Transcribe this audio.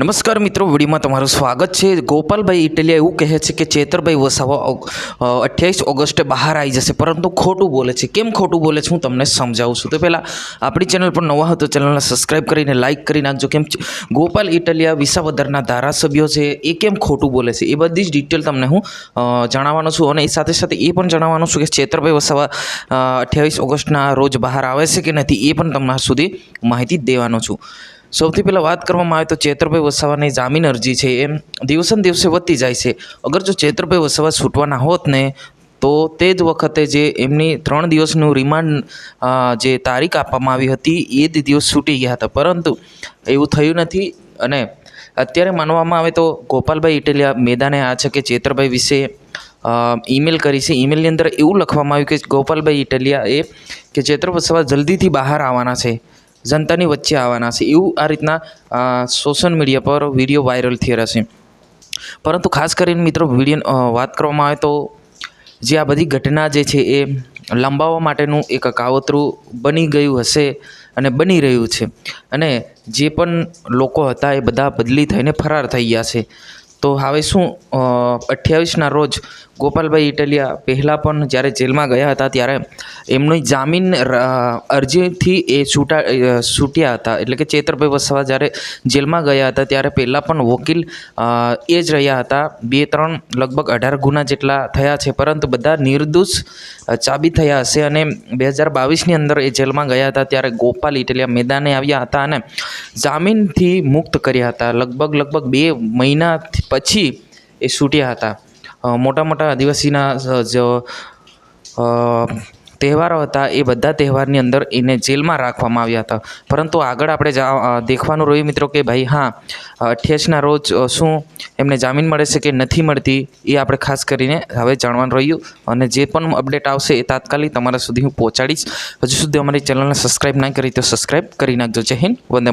નમસ્કાર મિત્રો, વિડીયોમાં તમારું સ્વાગત છે. ગોપાલભાઈ ઇટલિયા એવું કહે છે કે ચેતરભાઈ વસાવા અઠ્યાવીસ ઓગસ્ટે બહાર આવી જશે. પરંતુ ખોટું બોલે છે. કેમ ખોટું બોલે છે હું તમને સમજાવું છું. તો પહેલાં આપણી ચેનલ પર નવા હતો ચેનલને સબસ્ક્રાઈબ કરીને લાઇક કરી નાખજો. કેમ ગોપાલ ઇટલિયા વિસાવદરના ધારાસભ્યો છે. એ કેમ ખોટું બોલે છે? એ બધી જ ડિટેલ તમને હું જણાવવાનો છું. અને એ સાથે સાથે એ પણ જણાવવાનું છું કે ચેતરભાઈ વસાવા અઠ્યાવીસ ઓગસ્ટના રોજ બહાર આવે છે કે નથી એ પણ તમારા સુધી માહિતી દેવાનો છું. સૌથી પહેલાં વાત કરવામાં આવે તો ચેતરભાઈ વસાવાની જામીન અરજી છે, એમ દિવસે ને દિવસે વધતી જાય છે. અગર જો ચેતરભાઈ વસાવા છૂટવાના હોત ને, તો તે જ વખતે જે એમની ત્રણ દિવસનું રિમાન્ડ જે તારીખ આપવામાં આવી હતી, એ જ દિવસ છૂટી ગયા હતા. પરંતુ એવું થયું નથી અને અત્યારે માનવામાં આવે તો ગોપાલભાઈ ઇટેલિયા મેદાને આ છે કે ચેતરભાઈ વિશે ઈમેલ કરી છે. ઈમેલની અંદર એવું લખવામાં આવ્યું કે ગોપાલભાઈ ઇટલિયા એ કે ચેતર વસાવા જલ્દીથી બહાર આવવાના છે. જનતાની વચ્ચે આવવાના છે. એવું આ રીતના સોશિયલ મીડિયા પર વીડિયો વાયરલ થયેલા છે. પરંતુ ખાસ કરીને મિત્રો વીડિયો વાત કરવામાં આવે તો જે આ બધી ઘટના જે છે એ લંબાવવા માટેનું એક કાવતરું બની ગયું હશે અને બની રહ્યું છે. અને જે પણ લોકો હતા એ બધા બદલી થઈને ફરાર થઈ ગયા છે. તો હવે શું અઠ્યાવીસના રોજ ગોપાલભાઈ ઇટલિયા પહેલાં પણ જ્યારે જેલમાં ગયા હતા ત્યારે એમની જામીન અરજીથી એ છૂટા છૂટ્યા હતા. એટલે કે ચેતરભાઈ વસાવા જ્યારે જેલમાં ગયા હતા, ત્યારે પહેલાં પણ વકીલ એ જ રહ્યા હતા. બે, ત્રણ, લગભગ અઢાર ગુના જેટલા થયા છે. પરંતુ બધા નિર્દોષ ચાબી થયા હશે અને બે હજાર બાવીસની અંદર એ જેલમાં ગયા હતા. ત્યારે ગોપાલ ઇટલિયા મેદાને આવ્યા હતા અને જામીનથી મુક્ત કર્યા હતા. લગભગ લગભગ બે મહિના પછી એ છૂટ્યા હતા. મોટા મોટા આદિવાસીના તહેવારો હતા, એ બધા તહેવારની અંદર એને જેલમાં રાખવામાં આવ્યા હતા. પરંતુ આગળ આપણે જા દેખવાનું રહ્યું મિત્રો કે ભાઈ હા અઠ્યાસીના રોજ શું એમને જામીન મળે છે કે નથી મળતી, એ આપણે ખાસ કરીને હવે જાણવાનું રહ્યું. અને જે પણ અપડેટ આવશે એ તાત્કાલિક તમારા સુધી હું પહોંચાડીશ. હજુ સુધી અમારી ચેનલને સબસ્ક્રાઈબ ના કરી તો સબસ્ક્રાઈબ કરી નાખજો. જય હિન્દ, વંદે